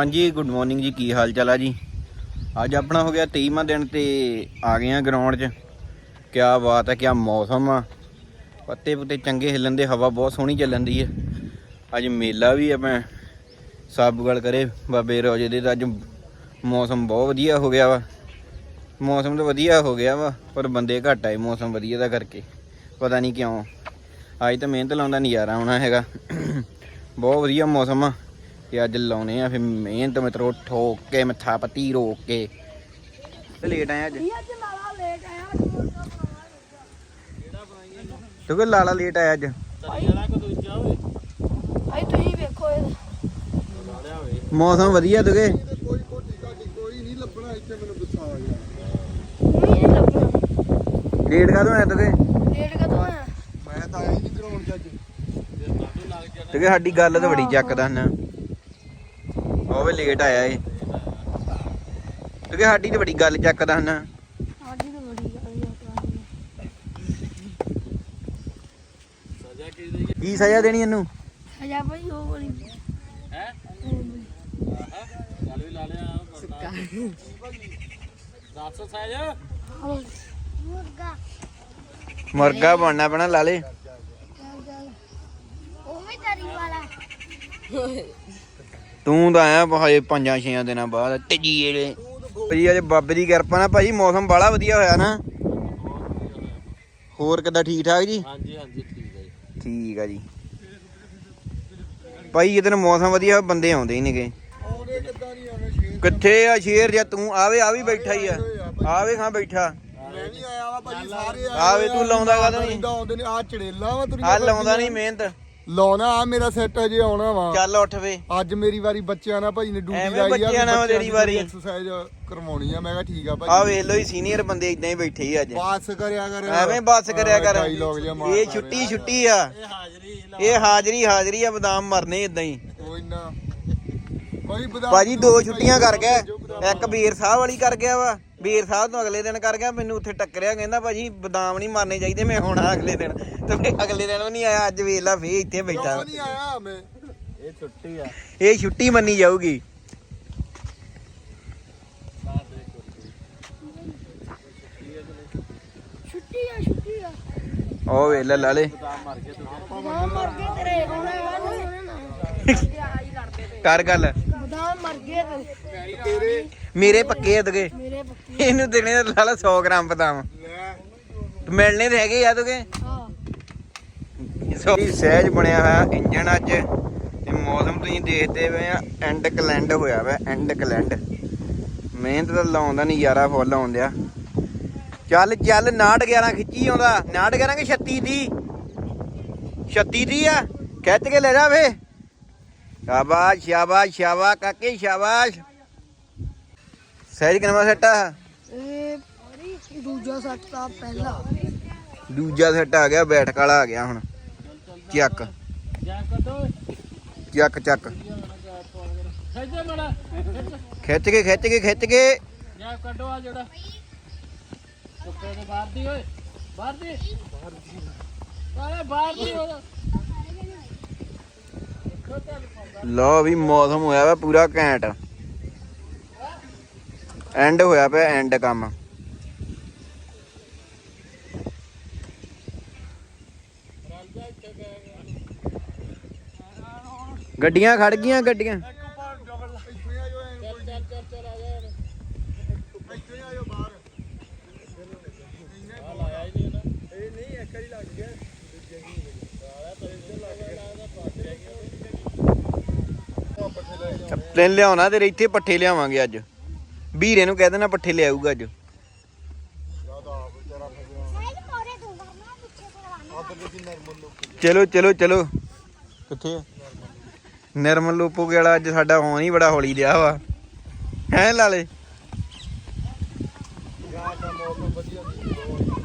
ਹਾਂਜੀ good morning ਜੀ, ਕੀ ਹਾਲ ਚਾਲ ਆ ਜੀ? ਅੱਜ ਆਪਣਾ ਹੋ ਗਿਆ 23ਵਾਂ ਦਿਨ ਤੇ ਆ ਗਏ ਆ ਗਰਾਊਂਡ 'ਚ। ਕਿਆ ਬਾਤ ਹੈ, ਕਿਆ ਮੌਸਮ ਆ। ਪੱਤੇ ਪੁੱਤੇ ਚੰਗੇ ਹਿੱਲਣ ਦੇ, ਹਵਾ ਬਹੁਤ ਸੋਹਣੀ ਚੱਲਣ ਦੀ ਹੈ। ਅੱਜ ਮੇਲਾ ਵੀ ਆਪਾਂ ਸਾਬਗਲ ਕਰੇ ਬਾਬੇ ਰੋਜੇ ਦੇ ਤਾਂ ਅੱਜ ਮੌਸਮ ਬਹੁਤ ਵਧੀਆ ਹੋ ਗਿਆ ਵਾ। ਮੌਸਮ ਤਾਂ ਵਧੀਆ ਹੋ ਗਿਆ ਵਾ, ਪਰ ਬੰਦੇ ਘੱਟ ਆਏ ਮੌਸਮ ਵਧੀਆ ਦਾ ਕਰਕੇ। ਪਤਾ ਨਹੀਂ ਕਿਉਂ। ਅੱਜ ਤਾਂ ਮਿਹਨਤ ਲਾਉਂਦਾ ਨਜ਼ਾਰਾ ਆਉਣਾ ਹੈਗਾ। ਬਹੁਤ ਵਧੀਆ ਮੌਸਮ ਆ। ਤੇ ਅੱਜ ਲਾਉਣੇ ਆ ਫਿਰ ਮਿਹਨਤ ਮਿੱਤਰੋ ਠੋਕ ਕੇ ਮੱਥਾ ਪੱਤੀ ਰੋਕ ਕੇ। ਤੇ ਲੇਟ ਆਇਆ ਅੱਜ? ਅੱਜ ਨਾਲਾ ਲੇਟ ਆਇਆ ਤੂੰ ਕਿ ਲਾਲਾ ਲੇਟ ਆਇਆ ਅੱਜ। ਭਾਈ ਤੁਸੀਂ ਵੇਖੋ ਇਹ। ਮੌਸਮ ਵਧੀਆ ਤੁਗੇ? ਕੋਈ ਕੋਟੀ ਕਾਟੀ ਕੋਈ ਨਹੀਂ ਲੱਭਣਾ ਇੱਥੇ ਮੈਨੂੰ ਗੁੱਸਾ ਆ ਗਿਆ ਨਹੀਂ ਲੱਭਣਾ। ਲੇਟ ਕਾਹਦੋਂ ਆਇਆ ਤੁਗੇ? ਲੇਟ ਕਦੋਂ ਆਇਆ ਮੈਂ ਤਾਂ ਆਇਆ ਹੀ ਨਹੀਂ ਗਰਾਊਂਡ 'ਚ ਅੱਜ। ਤੁਗੇ ਸਾਡੀ ਗੱਲ ਤਾਂ ਬੜੀ ਚੱਕਦਾ ਨਾ। ਉਹ ਵੀ ਲੇਟ ਆਇਆ ਏ। ਤੁਗੇ ਸਾਡੀ ਤਾਂ ਬੜੀ ਗੱਲ ਚੱਕਦਾ ਨਾ ਸਾਡੀ ਤਾਂ ਬੜੀ ਗੱਲ ਆ ਕੀ ਸਜ਼ਾ ਦੇਣੀ ਇਹਨੂੰ? ਹਜਾ ਭਾਈ ਉਹ ਵਾਲੀ। ਹੈ? ਮੁਰਗਾ ਮੁਰਗਾ ਬਣਨਾ ਪੈਣਾ ਲਾਲੇ ਉਹ ਵੀ ਤਰੀ ਵਾਲਾ। ਤੂੰ ਤਾਂ ਆਇਆ ਭਾਏ ਪੰਜਾਂ ਛੇਆਂ ਦਿਨਾਂ ਬਾਅਦ ਤੀਜੀ ਏਲੇ ਭਾਜੀ ਅੱਜ ਬਾਬੇ ਦੀ ਕਿਰਪਾ ਨਾਲ ਭਾਜੀ ਮੌਸਮ ਬਾਲਾ ਵਧੀਆ ਹੋਇਆ ਨਾ। ਹੋਰ ਕਿੱਦਾਂ ਠੀਕ ਠਾਕ ਜੀ? ਹਾਂਜੀ ਹਾਂਜੀ ਠੀਕ ਹੈ ਜੀ। ਠੀਕ ਆ ਜੀ। ਭਾਈ ਇਹ ਦਿਨ ਮੌਸਮ ਵਧੀਆ ਹੋਇਆ, ਬੰਦੇ ਆਉਂਦੇ ਹੀ ਨੇਗੇ। ਆਉਂਦੇ ਕਿੱਦਾਂ ਨਹੀਂ ਆਉਣੇ ਸ਼ੇਰ ਕਿੱਥੇ ਆ ਸ਼ੇਰ ਜਾਂ ਤੂੰ ਆਵੇ ਆ ਵੀ ਬੈਠਾ ਹੀ ਆ। ਆਵੇ ਖਾਂ ਬੈਠਾ। ਮੈਂ ਵੀ ਆਇਆ ਵਾ ਭਾਜੀ ਸਾਰੇ ਆਏ ਆ ਵੇ ਤੂੰ ਲਾਉਂਦਾ ਕਾਹਤੋਂ ਨੀ? ਆਉਂਦੇ ਨੇ ਆ ਚੜੇਲਾ ਵਾ ਤੁਰੀਆਂ ਆ ਲਾਉਂਦਾ ਨਹੀਂ ਮਿਹਨਤ। ਲਾਉਣਾ ਆ ਮੇਰਾ ਸੈੱਟ ਅਜੇ ਆਉਣਾ ਵਾ। ਚੱਲ ਉੱਠ ਵੇ। ਅੱਜ ਮੇਰੀ ਵਾਰੀ ਬੱਚਿਆਂ ਨਾਲ ਭਾਜੀ ਨੇ ਡਿਊਟੀ ਐਵੇਂ ਲਾਈ ਆ ਬੱਚਿਆਂ ਨਾਲ ਤੇਰੀ ਵਾਰੀ। ਐਕਸਰਸਾਈਜ਼ ਕਰਵਾਉਣੀ ਆ। ਮੈਂ ਕਿਹਾ ਠੀਕ ਆ ਆ ਭਾਜੀ ਵੇਖ ਲੋ ਹੀ ਸੀਨੀਅਰ ਬੰਦੇ ਇਦਾਂ ਹੀ ਬੈਠੇ ਹੀ ਅੱਜ। ਬਾਸ ਕਰਿਆ ਕਰ। ਐਵੇਂ ਬੱਸ ਕਰਿਆ ਕਰ। ਡਾਇਲੌਗ ਜਿਹਾ ਮਾਰਦਾ ਇਹ ਛੁੱਟੀ ਛੁੱਟੀ ਆ। ਇਹ ਹਾਜ਼ਰੀ ਇਹ ਹਾਜ਼ਰੀ ਆ ਬਦਾਮ ਮਰਨੇ ਇਦਾਂ ਹੀ। ਕੋਈ ਨਾ ਬਦਾਮ ਭਾਜੀ ਦੋ ਛੁੱਟੀਆਂ ਕਰ ਗਿਆ। ਇੱਕ ਬੀਰ ਸਾਹਿਬ ਵਾਲੀ ਕਰ ਗਿਆ ਵਾ। ਬੀਰ ਸਾਹਿਬ ਤੋਂ ਅਗਲੇ ਦਿਨ ਕਰ ਗਿਆ ਮੈਨੂੰ ਉੱਥੇ ਟੱਕਰਿਆ ਕਹਿੰਦਾ ਭਾਜੀ ਬਦਾਮ ਨਹੀਂ ਮਾਰਨੇ ਚਾਹੀਦੇ ਮੈਂ ਹੁਣ ਆ ਅਗਲੇ ਦਿਨ। ਤੇ ਫਿਰ ਅਗਲੇ ਦਿਨ ਵੀ ਨਹੀਂ ਆਇਆ ਅੱਜ ਵੇਖ ਲਾ ਫੇਰ ਇੱਥੇ ਬੈਠਾ। ਕਿਉਂ ਵਾ। ਨਹੀਂ ਆਇਆ ਮੈਂ? ਇਹ ਛੁੱਟੀ ਆ। ਇਹ ਛੁੱਟੀ ਮੰਨੀ ਜਾਊਗੀ। ਛੁੱਟੀ ਆ ਛੁੱਟੀ ਆ। ਉਹ ਵੇਖ ਲੈ ਲਾਲੇ। ਬਦਾਮ ਮਰ ਗਏ ਤੇਰੇ ਕਰ ਗੱਲ। ਬਦਾਮ ਮਰ ਗਏ ਤੇਰੇ। ਮੇਰੇ ਪੱਕੇ ਅਦਗੇ ਇਹਨੂੰ ਦੇਣੇ ਤਾਂ ਲਾਲਾ 100 ਗ੍ਰਾਮ ਬਦਾਮ। ਮਿਲਣੇ ਤੇ ਹੈਗੇ ਆ ਤੁਗੇ ਸੋ ਸਹਿਜ ਬਣਿਆ ਹੋਇਆ ਇੰਜਨ ਅੱਜ। ਤੇ ਮੌਸਮ ਤੁਸੀਂ ਦੇਖਦੇ ਪਏ ਆ ਐਂਡ ਕਲੈਂਡ ਹੋਇਆ ਵਾ ਐਂਡ ਕਲੈਂਡ ਮਿਹਨਤ ਤਾਂ ਲਾਉਣ ਦਾ ਨਜ਼ਾਰਾ ਫੁੱਲ ਆਉਂਦਿਆ ਚੱਲ ਚੱਲ 69 11 ਖਿੱਚੀ ਆਉਂਦਾ। 69 11 ਕਿ 36 ਦੀ 36 ਦੀ ਆ? ਖਿੱਚ ਕੇ ਲੈ ਜਾ ਵੇ ਸ਼ਾਬਾਸ਼ ਸ਼ਾਬਾਸ਼ ਸ਼ਾਬਾਸ਼, ਕਾਕੇ, ਸ਼ਾਬਾਸ਼। ਸਹਿਜ ਕਿਨਵਾ ਸੈੱਟ ਦੂਜਾ ਸੱਟ ਤਾਂ ਪਹਿਲਾ। ਦੂਜਾ ਸੈੱਟ ਆ ਗਿਆ, ਬੈਠਕ ਵਾਲਾ ਆ ਗਿਆ ਹੁਣ। ਚੱਕ। ਚੱਕ ਚੱਕ। ਖਿੱਚ ਕੇ ਖਿੱਚ ਕੇ ਖਿੱਚ ਕੇ। ਜਾ ਕੱਢੋ ਆ ਜਿਹੜਾ ਕੁੱਤੇ ਦੇ ਬਾਹਰ ਦੀ ਓਏ ਬਾਹਰ ਦੀ ਓਏ ਬਾਹਰ ਦੀ ਲੋ ਵੀ ਮੌਸਮ ਹੋਇਆ ਵਾ ਪੂਰਾ ਘੈਂਟ। ਐਂਡ ਹੋਇਆ ਪਿਆ ਐਂਡ ਕੰਮ ਗੱਡੀਆਂ ਖੜ ਗਈਆਂ ਗੱਡੀਆਂ ਇੱਥੇ ਆ ਜਾਓ ਐਂ ਕੋਈ ਚੱਲ ਚੱਲ ਚੱਲ ਆ ਜਾ ਇੱਥੇ ਆ ਜਾਓ ਬਾਹਰ ਆ ਲਾਇਆ ਹੀ ਨਹੀਂ ਨਾ ਇਹ ਨਹੀਂ ਗੱਡੀਆਂ ਖੜ ਗਈਆਂ, ਗੱਡੀਆਂ। ਤੈਨੂੰ ਲਿਆਉਣਾ ਤੇ ਇੱਥੇ ਪੱਠੇ ਲਿਆਵਾਂਗੇ ਅੱਜ। ਵੀਰੇ ਨੂੰ ਕਹਿ ਦੇਣਾ ਪੱਠੇ ਲਿਆਊਗਾ ਅੱਜ। ਚਲੋ ਚਲੋ ਚਲੋ ਕਿੱਥੇ ਆ ਨਿਰਮਲ ਲੋਪੋਗੇ ਵਾਲਾ ਅੱਜ ਸਾਡਾ ਹੋਣ ਹੀ ਬੜਾ ਹੌਲੀ ਰਿਹਾ ਵਾ ਹੈ ਲਾਲੇ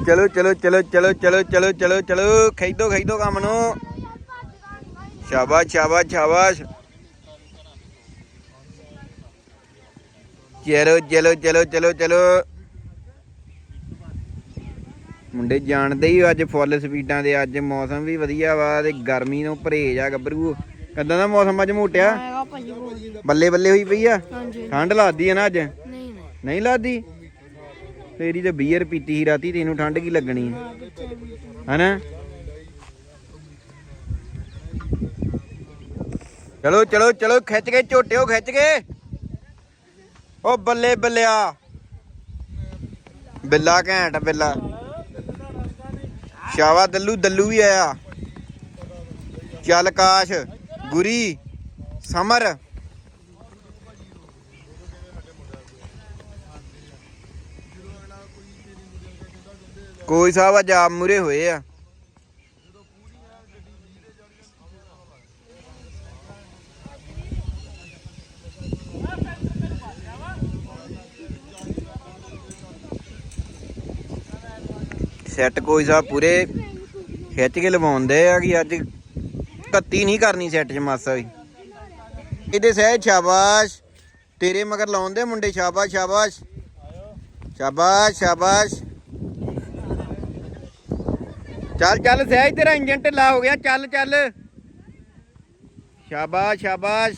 ਚਲੋ ਚਲੋ ਚਲੋ ਚਲੋ ਚਲੋ ਚਲੋ ਚਲੋ ਚਲੋ ਖੇਡੋ ਖੇਡੋ ਕੰਮ ਨੂੰ ਸ਼ਾਬਾਸ਼ ਸ਼ਾਬਾਸ਼ ਸ਼ਾਬਾਸ਼ ਚਲੋ ਚਲੋ ਚਲੋ ਚਲੋ ਚਲੋ ਮੁੰਡੇ ਜਾਣਦੇ ਹੀ ਅੱਜ ਫੁੱਲ ਸਪੀਡਾਂ ਦੇ ਅੱਜ ਮੌਸਮ ਵੀ ਵਧੀਆ ਵਾ ਤੇ ਗਰਮੀ ਨੂੰ ਪਰਹੇਜ ਆ ਗੱਭਰੂ। ਕਿੱਦਾਂ ਦਾ ਮੌਸਮ ਅੱਜ ਮੋਟਿਆ? ਬੱਲੇ ਬੱਲੇ ਹੋਈ ਪਈ ਆ? ਠੰਡ ਲੱਗਦੀ ਆ ਨਾ ਅੱਜ? ਨਹੀਂ ਲੱਗਦੀ ਤੇਰੀ ਤੇ ਬੀਅਰ ਪੀਤੀ ਸੀ ਰਾਤੀ ਤੈਨੂੰ ਠੰਡ ਕੀ ਲੱਗਣੀ ਹਨਾ? ਚਲੋ ਚਲੋ ਚਲੋ ਖਿੱਚ ਕੇ ਝੋਟਿਓ ਖਿੱਚ ਕੇ। ਓ ਬੱਲੇ ਬੱਲਿਆ। ਬਿੱਲਾ ਘੈਂਟ ਬਿੱਲਾ। ਸ਼ਾਵਾ ਦੱਲੂ? ਦੱਲੂ ਵੀ ਆਇਆ। ਚੱਲ ਕਾਸ਼। ਗੁਰੀ, ਸਮਰ। ਕੋਈ ਸਾਹਿਬ ਅੱਜ ਆਪ ਮੂਰੇ ਹੋਏ ਆ। ਸੈੱਟ ਕੋਈ ਸਾਹਿਬ ਪੂਰੇ ਖਿੱਚ ਕੇ ਲਵਾਉਂਦੇ ਆ ਕਿ ਅੱਜ ਕੱਤੀ ਨਹੀਂ ਕਰਨੀ ਸੈੱਟ 'ਚ ਮਾਸਾ ਵੀ। ਇਹਦੇ ਸਹਿ ਸ਼ਾਬਾਸ਼। ਤੇਰੇ ਮਗਰ ਲਾਉਂਦੇ ਮੁੰਡੇ, ਸ਼ਾਬਾਸ਼ ਸ਼ਾਬਾਸ਼। ਸ਼ਾਬਾਸ਼ ਸ਼ਾਬਾਸ਼। ਚੱਲ ਚੱਲ ਸਹਿਜ ਤੇਰਾ ਇੰਜਨ ਢਿੱਲਾ ਹੋ ਗਿਆ। ਚੱਲ ਚੱਲ। ਸ਼ਾਬਾਸ਼ ਸ਼ਾਬਾਸ਼।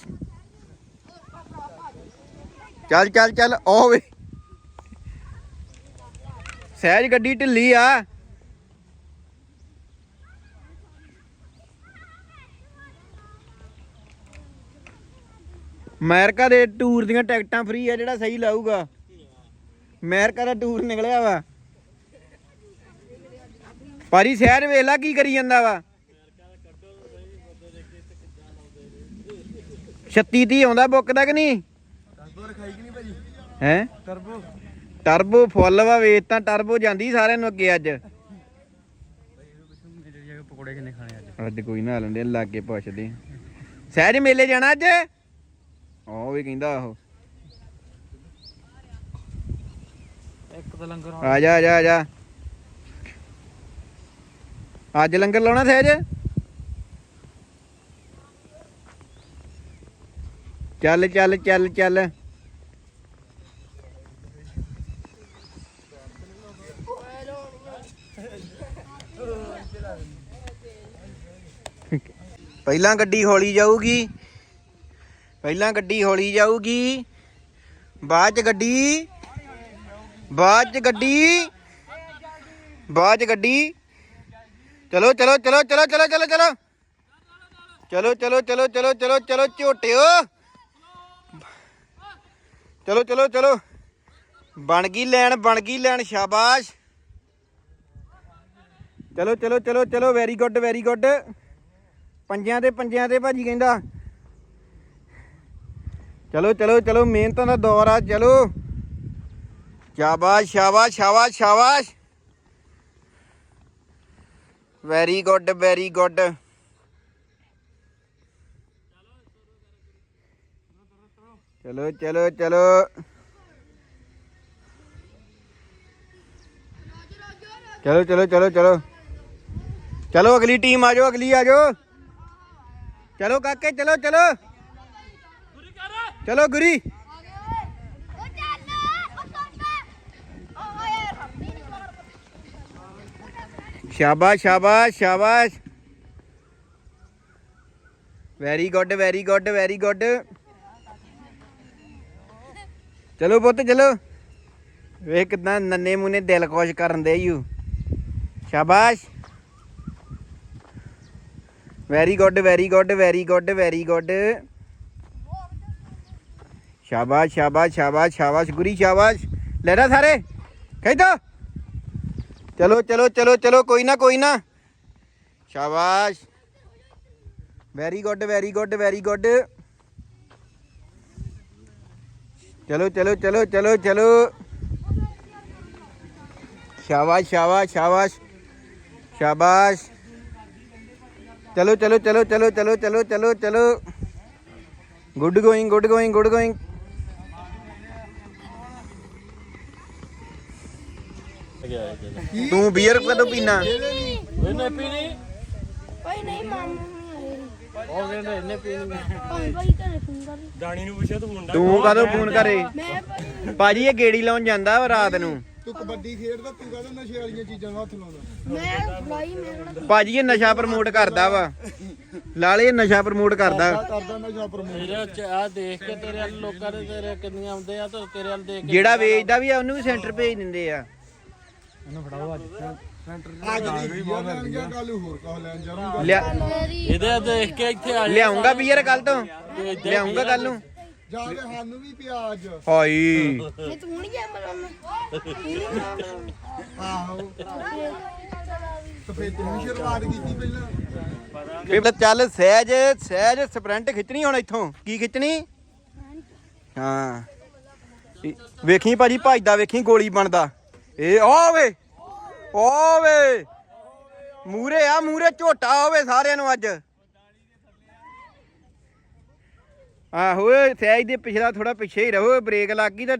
ਚੱਲ ਚੱਲ ਚੱਲ। ਓ ਸਹਿਜ ਗੱਡੀ ਢਿੱਲੀ ਆ। ਅਮਰੀਕਾ ਦੇ ਟੂਰ ਦੀਆਂ ਟਿਕਟਾਂ ਫ੍ਰੀ ਆ ਜਿਹੜਾ ਸਹੀ ਲਾਊਗਾ। ਅਮਰੀਕਾ ਦਾ ਟੂਰ ਨਿਕਲਿਆ ਵਾ। ਪਾਰੀ ਸ਼ਹਿਰ ਵੇਲਾ ਕੀ ਕਰੀ ਜਾਂਦਾ ਵਾ? 36 ਤੀ ਆਉਂਦਾ ਬੁੱਕ ਦਾ ਕਿ ਨਹੀਂ? ਟਰਬੋ ਰਖਾਈ ਕਿ ਨਹੀਂ ਭਾਜੀ? ਹੈ? ਟਰਬੋ ਟਰਬੋ ਫੁੱਲ ਵਾ ਵੇਚ ਤਾਂ ਟਰਬੋ ਜਾਂਦੀ ਸਾਰਿਆਂ ਨੂੰ ਅੱਗੇ ਅੱਜ। ਪਕੌੜੇ ਕਿੰਨੇ ਖਾਣੇ ਅੱਜ? ਅੱਜ ਕੋਈ ਨਾ ਲੈਂਦੇ ਲਾਗੇ ਪੁੱਛਦੇ ਸਹਿਜ ਮੇਲੇ ਜਾਣਾ ਅੱਜ? ਉਹ ਵੀ ਕਹਿੰਦਾ ਉਹ। ਇੱਕ ਤਾਂ ਲੰਗਰ ਆ ਜਾ ਆ ਜਾ ਆ ਜਾ। ਅੱਜ ਲੰਗਰ ਲਾਉਣਾ ਸਹਿਜ? ਚੱਲ ਚੱਲ ਚੱਲ ਚੱਲ। ਪਹਿਲਾਂ ਗੱਡੀ ਹੌਲੀ ਜਾਊਗੀ ਪਹਿਲਾਂ ਗੱਡੀ ਹੌਲੀ ਜਾਊਗੀ ਬਾਅਦ ਚ ਗੱਡੀ ਬਾਅਦ ਚ ਗੱਡੀ ਬਾਅਦ ਚ ਗੱਡੀ ਚਲੋ ਚਲੋ ਚਲੋ ਚਲੋ ਚਲੋ ਚਲੋ ਚਲੋ ਚਲੋ ਚਲੋ ਚਲੋ ਚਲੋ ਚਲੋ ਚਲੋ ਝੋਟਿਓ ਚਲੋ ਚਲੋ ਚਲੋ ਬਣ ਗਈ ਲੈਣ ਬਣ ਗਈ ਲੈਣ ਸ਼ਾਬਾਸ਼ ਚਲੋ ਚਲੋ ਚਲੋ ਚਲੋ ਵੈਰੀ ਗੁੱਡ ਵੈਰੀ ਗੁੱਡ ਪੰਜਿਆਂ ਤੇ ਪੰਜਿਆਂ ਤੇ ਭਾਜੀ ਕਹਿੰਦਾ। ਚਲੋ ਚਲੋ ਚਲੋ, ਮਿਹਨਤਾਂ ਦਾ ਦੌਰ ਆ, ਚਲੋ। ਸ਼ਾਬਾਸ਼ ਸ਼ਾਬਾਸ਼ ਸ਼ਾਬਾਸ਼ ਸ਼ਾਬਾਸ਼। ਵੈਰੀ ਗੁੱਡ ਵੈਰੀ ਗੁੱਡ ਚਲੋ ਚਲੋ ਚਲੋ। ਚਲੋ ਚਲੋ ਚਲੋ ਚਲੋ। ਚਲੋ, ਅਗਲੀ ਟੀਮ ਆ ਜਾਓ, ਅਗਲੀ ਆ ਜਾਓ। ਚਲੋ ਕਾਕੇ, ਚਲੋ ਚਲੋ। ਚਲੋ ਗੁਰੀ। ਸ਼ਾਬਾਸ਼ ਸ਼ਾਬਾਸ਼ ਸ਼ਾਬਾਸ਼। Very good very good very good ਚਲੋ ਪੁੱਤ, ਚਲੋ। ਵੇਖ ਕਿਦਾਂ ਨੰਨੇ ਮੂਨੇ ਦਿਲ ਖੁਸ਼ ਕਰਨ ਦੇ ਯੂ। ਸ਼ਾਬਾਸ਼। Very good very good very good very good ਸ਼ਾਬਾਸ਼ ਸ਼ਾਬਾਸ਼ ਸ਼ਾਬਾਸ਼ ਸ਼ਾਬਾਸ਼, ਗੁਰੀ, ਸ਼ਾਬਾਸ਼। ਲੈ ਰਾ ਸਾਰੇ। ਖੇਡੋ ਚਲੋ ਚਲੋ ਚਲੋ ਚਲੋ, ਕੋਈ ਨਾ ਕੋਈ ਨਾ। ਸ਼ਾਬਾਸ਼। Very good very good very good ਚਲੋ ਚਲੋ ਚਲੋ ਚਲੋ ਚਲੋ। ਸ਼ਾਬਾਸ਼ ਸ਼ਾਬਾਸ਼ ਸ਼ਾਬਾਸ਼। ਸ਼ਾਬਾਸ਼। ਚਲੋ ਚਲੋ ਚਲੋ ਚਲੋ ਚਲੋ ਚਲੋ ਚਲੋ ਚਲੋ। Good going good going good going ਤੂੰ ਬੀਅਰ ਕਦੋਂ ਪੀਣਾ ਇਹਨੇ ਪੀਣੀ? ਭਾਈ ਨਹੀਂ ਮਾਮੂ ਉਹ ਕਹਿੰਦੇ ਇਹਨੇ ਪੀਣੀ। ਭਾਈ ਭਾਈ ਘਰੇ ਫੋਨ ਕਰ ਦਾਣੀ ਨੂੰ ਪੁੱਛਿਆ ਤੂੰ ਮੁੰਡਾ ਤੂੰ ਕਦੋਂ ਫੋਨ ਕਰੇ? ਮੈਂ ਭਾਜੀ ਇਹ ਗੇੜੀ ਲਾਉਣ ਜਾਂਦਾ ਵਾ ਰਾਤ ਨੂੰ। ਤੂੰ ਕਬੱਡੀ ਖੇਡਦਾ ਤੂੰ ਕਹਿੰਦਾ ਨਸ਼ੇ ਵਾਲੀਆਂ ਚੀਜ਼ਾਂ ਨੂੰ ਹੱਥ ਲਾਉਂਦਾ। ਮੈਂ ਫਲਾਈ ਮੈਂ ਕਿਹੜਾ ਭਾਜੀ ਇਹ ਨਸ਼ਾ ਪ੍ਰਮੋਟ ਕਰਦਾ ਵਾ। ਲਾਲੇ ਇਹ ਨਸ਼ਾ ਪ੍ਰਮੋਟ ਕਰਦਾ। ਕਰਦਾ ਨਸ਼ਾ ਪ੍ਰਮੋਟ। ਮੇਰੇ ਚ ਆ ਦੇਖ ਕੇ ਤੇਰੇ ਵੱਲ ਲੋਕਾਂ ਦੇ ਤੇਰੇ ਕਿੰਨੀਆਂ ਆਉਂਦੇ ਆ ਤੇ ਤੇਰੇ ਵੱਲ ਦੇਖ ਕੇ ਜਿਹੜਾ ਵੇਚਦਾ ਵੀ ਆ ਉਹਨੂੰ ਵੀ ਸੈਂਟਰ ਭੇਜ ਦਿੰਦੇ ਆ। ਅੱਜ। ਦੀ ਕੱਲ ਹੋਰ ਕਹ ਲੈਣ ਲਿਆ ਮੇਰੀ ਇਹਦੇ ਦੇਖ ਕੇ ਇੱਥੇ ਆ ਜਾ ਲਿਆਉਂਗਾ ਬੀਅਰ ਕੱਲ ਤੋਂ। ਲਿਆਉਂਗਾ ਕੱਲ ਨੂੰ। ਜਾ ਕੇ ਸਾਨੂੰ ਵੀ ਪਿਆ ਅੱਜ ਹਾਈ ਨਹੀਂ ਤੂੰ ਨਹੀਂ ਗਿਆ ਮਰਨ ਆਹੋ। ਤੇ ਫੇਰ ਤੂੰ ਵੀ ਸ਼ੁਰੂਆਤ ਕੀਤੀ ਪਹਿਲਾਂ। ਫੇਰ ਤਾਂ ਚੱਲ ਸਹਿਜ ਸਹਿਜ ਸਪ੍ਰਿੰਟ ਖਿੱਚਣੀ ਹੁਣ ਇੱਥੋਂ। ਕੀ ਖਿੱਚਣੀ? ਹਾਂ। ਇਹ- ਵੇਖੀ ਭਾਜੀ ਭੱਜਦਾ ਵੇਖੀ ਗੋਲੀ ਬਣਦਾ। ਇਹ ਓਵੇ ਓਵੇ ਮੂਰੇ ਆ ਮੂਰੇ ਝੋਟਾ ਹੋਵੇ ਸਾਰਿਆਂ ਨੂੰ ਅੱਜ। ਆਹੋ ਸਹਿਜ ਦੇ ਪਿਛਲਾ ਥੋੜਾ ਪਿੱਛੇ ਹੀ ਰਹੋ ਬ੍ਰੇਕ ਲੱਗ ਗਈ ਤਾਂ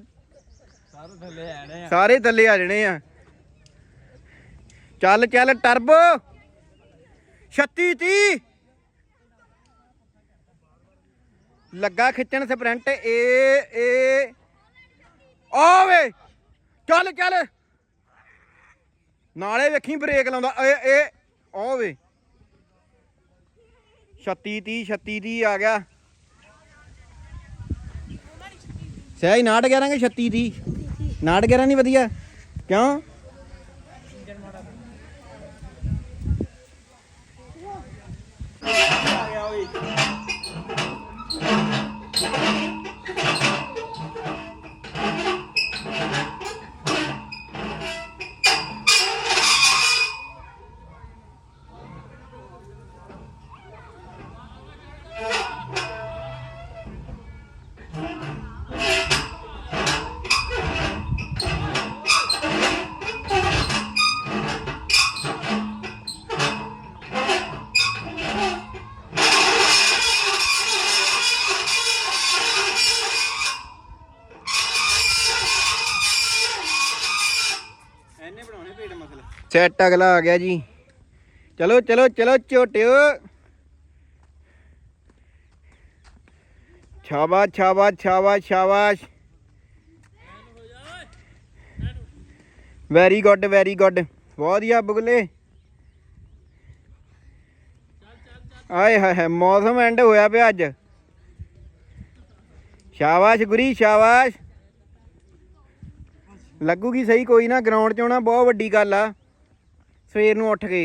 ਸਾਰੇ ਥੱਲੇ ਆਣੇ ਆ। ਸਾਰੇ ਥੱਲੇ ਆ ਜਾਣੇ ਆ। ਚੱਲ ਚੱਲ ਟਰਬੋ। 36 30 ਲੱਗਾ ਖਿੱਚਣ ਸਪ੍ਰਿੰਟ ਏ ਏ। ਓਵੇ ਚੱਲ ਚੱਲ। ਨਾਲੇ ਵੇਖੀ ਬ੍ਰੇਕ ਲਾਉਂਦਾ ਏ ਏ। ਓਵੇ 36 30 36 30 ਆ ਗਿਆ। ਸਹੀ ਨਾਟ ਕਰਾਂਗੇ 36 30 ਨਾਟ ਕਰਾਂ ਨਹੀਂ ਵਧੀਆ? ਕਿਉਂ? ਸੈੱਟ ਅਗਲਾ ਆ ਗਿਆ ਜੀ। ਚਲੋ ਚਲੋ ਚਲੋ, ਝੋਟਿਓ। ਸ਼ਾਬਾਸ਼ ਸ਼ਾਬਾਸ਼ ਸ਼ਾਬਾਸ਼ ਸ਼ਾਬਾਸ਼। ਵੈਰੀ ਗੁੱਡ ਵੈਰੀ ਗੁੱਡ ਬਹੁਤ ਹੀ ਆ ਬੁਗਲੇ। ਆਏ ਹਾਏ ਹਾਏ, ਮੌਸਮ ਐਂਡ ਹੋਇਆ ਪਿਆ ਅੱਜ। ਸ਼ਾਬਾਸ਼ ਗੁਰੀ, ਸ਼ਾਬਾਸ਼। ਲੱਗੂਗੀ ਸਹੀ, ਕੋਈ ਨਾ ਗਰਾਊਂਡ 'ਚ ਆਉਣਾ, ਬਹੁਤ ਵੱਡੀ ਗੱਲ ਆ। ਸਵੇਰ ਨੂੰ ਉੱਠ ਕੇ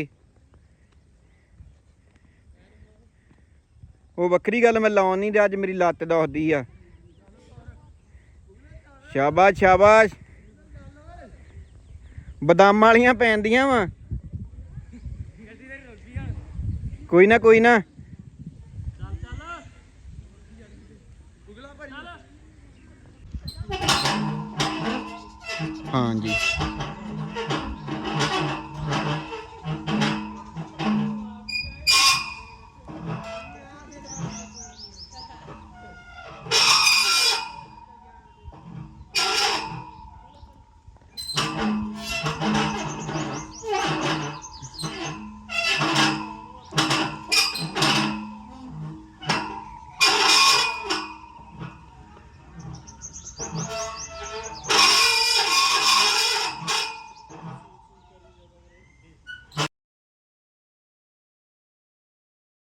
ਉਹ ਵੱਖਰੀ ਗੱਲ ਮੈਂ ਲਾਉਣ ਨਹੀਂ ਤੇ ਅੱਜ ਮੇਰੀ ਲੱਤ ਦੁਖਦੀ ਆ। ਸ਼ਾਬਾਸ਼ ਸ਼ਾਬਾਸ਼। ਬਦਾਮਾਂ ਵਾਲੀਆਂ ਪੈਂਦੀਆਂ ਵਾ। ਕੋਈ ਨਾ ਕੋਈ ਨਾ। ਹਾਂਜੀ।